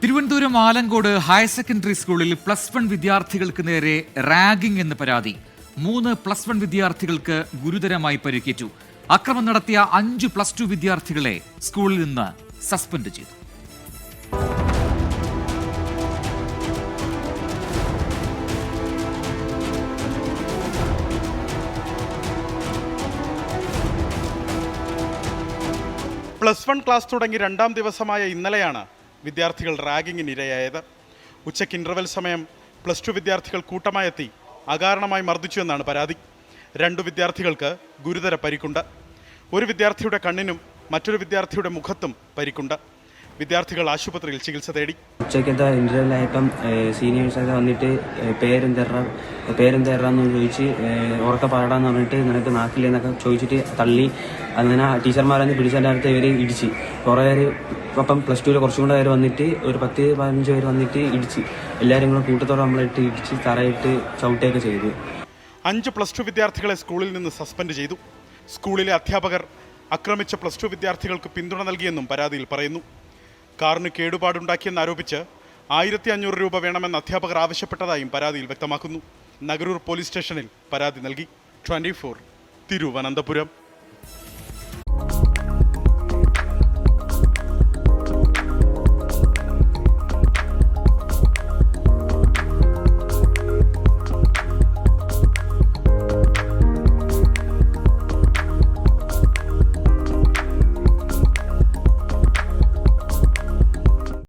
Thiruvananthapuram Alamcode higher secondary സ്കൂളിൽ plus one വിദ്യാർത്ഥികൾക്ക് നേരെ റാഗിംഗ് എന്ന് പരാതി. മൂന്ന് പ്ലസ് വൺ വിദ്യാർത്ഥികൾക്ക് ഗുരുതരമായി പരിക്കേറ്റു. അക്രമം നടത്തിയ അഞ്ച് പ്ലസ് ടു വിദ്യാർത്ഥികളെ സ്കൂളിൽ നിന്ന് സസ്പെൻഡ് ചെയ്തു. പ്ലസ് വൺ ക്ലാസ് തുടങ്ങി രണ്ടാം ദിവസമായ ഇന്നലെയാണ് വിദ്യാർത്ഥികൾ റാഗിങ്ങിന് ഇരയായത്. ഉച്ചയ്ക്ക് ഇന്റർവെൽ സമയം പ്ലസ് ടു വിദ്യാർത്ഥികൾ കൂട്ടമായെത്തി അകാരണമായി മർദ്ദിച്ചു എന്നാണ് പരാതി. രണ്ടു വിദ്യാർത്ഥികൾക്ക് ഗുരുതര പരിക്കുണ്ട്. ഒരു വിദ്യാർത്ഥിയുടെ കണ്ണിനും മറ്റൊരു വിദ്യാർത്ഥിയുടെ മുഖത്തും പരിക്കുണ്ട്. വിദ്യാർത്ഥികൾ ആശുപത്രിയിൽ ചികിത്സ തേടി. ഉച്ചക്കത്തെ ഇന്റർവെല്ലായപ്പം സീനിയേഴ്സൊക്കെ വന്നിട്ട് ഏഹ്, പേരെന്തേറാ പേരെന്തേറാന്ന് ചോദിച്ച് ഉറക്ക പാടാന്ന് പറഞ്ഞിട്ട് നിനക്ക് നാക്കില്ലെന്നൊക്കെ ചോദിച്ചിട്ട് തള്ളി. അങ്ങനെ ടീച്ചർമാരെന്ന് പിടിച്ചെല്ലാത്ത ഇവർ ഇടിച്ച്. കുറേ പേര് അപ്പം പ്ലസ് ടുവിൽ കുറച്ചും കൂടെ പേര് വന്നിട്ട് ഒരു പത്ത് പതിനഞ്ച് പേര് വന്നിട്ട് ഇടിച്ച്. എല്ലാവരും കൂടെ കൂട്ടത്തോടെ നമ്മളിട്ട് ഇടിച്ച് തറയിട്ട് ചവിട്ടുകയൊക്കെ ചെയ്തു. അഞ്ച് പ്ലസ് ടു വിദ്യാർത്ഥികളെ സ്കൂളിൽ നിന്ന് സസ്പെൻഡ് ചെയ്തു. സ്കൂളിലെ അധ്യാപകർ ആക്രമിച്ച പ്ലസ് ടു വിദ്യാർത്ഥികൾക്ക് പിന്തുണ നൽകിയെന്നും പരാതിയിൽ പറയുന്നു. കാറിന് കേടുപാടുണ്ടാക്കിയെന്ന് ആരോപിച്ച് ആയിരത്തി അഞ്ഞൂറ് രൂപ വേണമെന്ന് അധ്യാപകർ ആവശ്യപ്പെട്ടതായും പരാതിയിൽ വ്യക്തമാക്കുന്നു. നഗരൂർ പോലീസ് സ്റ്റേഷനിൽ പരാതി നൽകി. Twenty four Thiruvananthapuram.